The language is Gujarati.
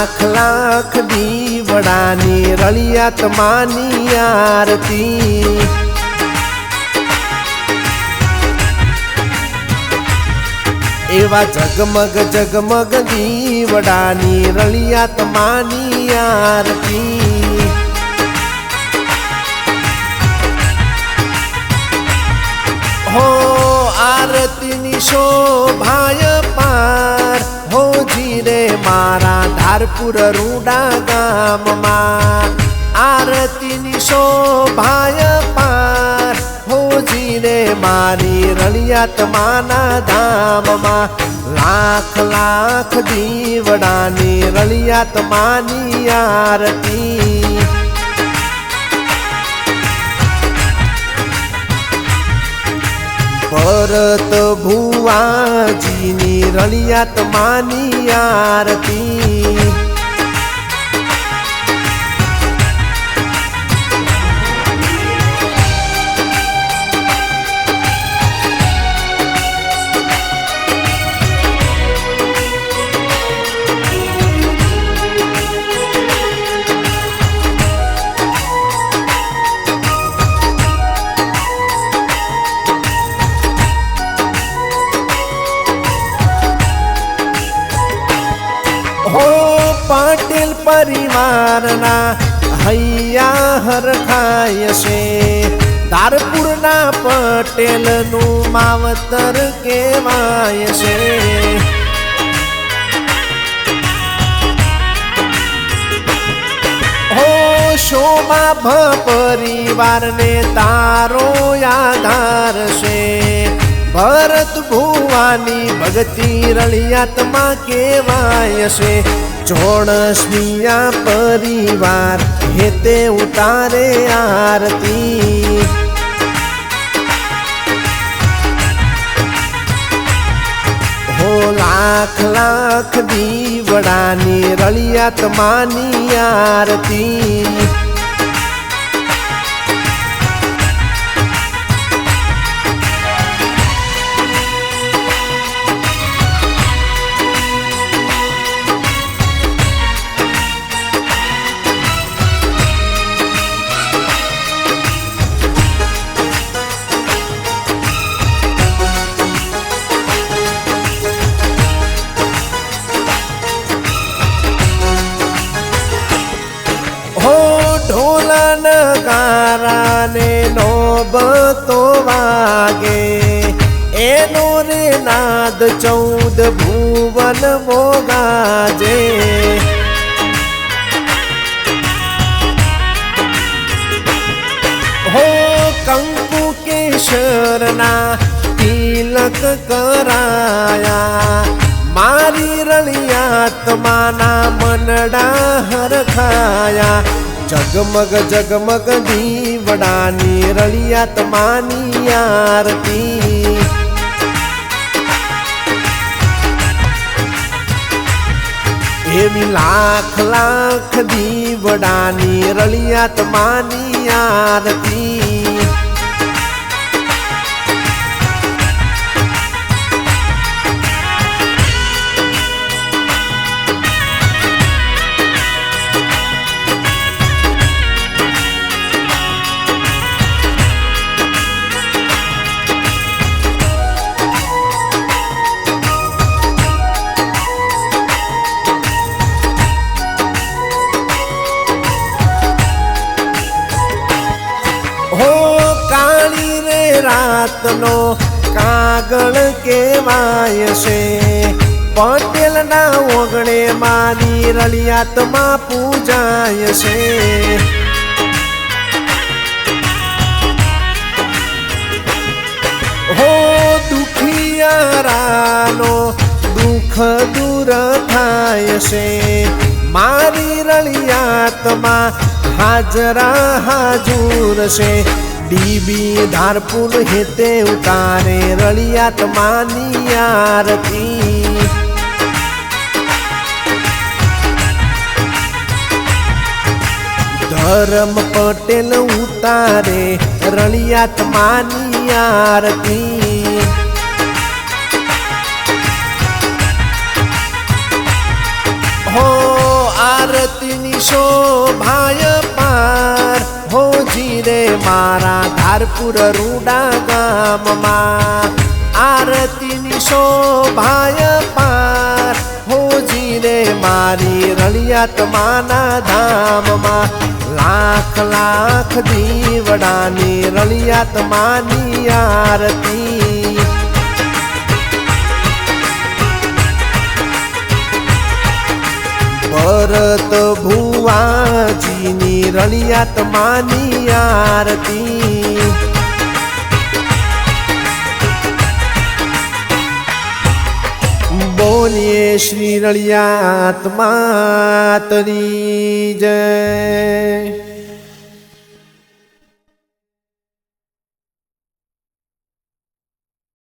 લાખ લાખ દીવડાની રળિયાતમાની આરતી. એવા જગમગ જગમગ દીવડાની રળિયાતમાની આરતી. હો આરતીની શોભાય પાર મારા ધારપુર રૂડા ગામમાં. આરતીની શોભાય પાર. હોજીને મારી રળિયાત માના ધામમાં. લાખ લાખ દીવડાની રળિયાત માની આરતી. ભરત ભુવાજીની રળિયાત માની આરતી. પરિવારના હૈયા હરખાય છે. તારપુરના પટેલનું માવતર કહેવાય છે. શોભા પરિવારને તારો આધાર છે ભરત ભુવાની ભગતી રળિયાતમાં કેવાય છે ચોણસમિયા પરિવાર હેતે ઉતારે આરતી. હો લાખ લાખ દીવડાની રળિયાત માની આરતી. ગારાને નોબતો વાગે. એનો રે નાદ ચૌદ ભુવન મોગાજે. હો કંકુ કેશરના તિલક કરાયા. મારી રળિયાત્માના મનડા હરખાયા. જગમગ જગમગ દીવડાની રળિયાત્માની આરતી. એવી લાખ લાખ દીવડાની રળિયાત્માની આરતી. રાતનો કાગળ કેવાય છે. પટેલના ઓગણે મારી રળિયાતમાં પૂજાય છે. હો દુખિયારાનો દુઃખ દૂર થાય છે. મારી રળિયાતમાં હાજરા હાજુર છે. ડીબી ધારપુર હેતે ઉતારે રળિયાત માની આરતી. ધરમ પટેલ ઉતારે રળિયાત માની આરતી. આરતીની શોભાય પાર હોજી રે મારા ધારપુર રૂડા ગામમાં. આરતીની શોભાય પાર હોજી રે મારી રળિયાત માના ધામમાં. લાખ લાખ દીવડાની રળિયાત માની આરતી. ભરત ભુવાજીની રણિયાતમાની આરતી. બોલીએ શ્રી રળિયાત માતની જય.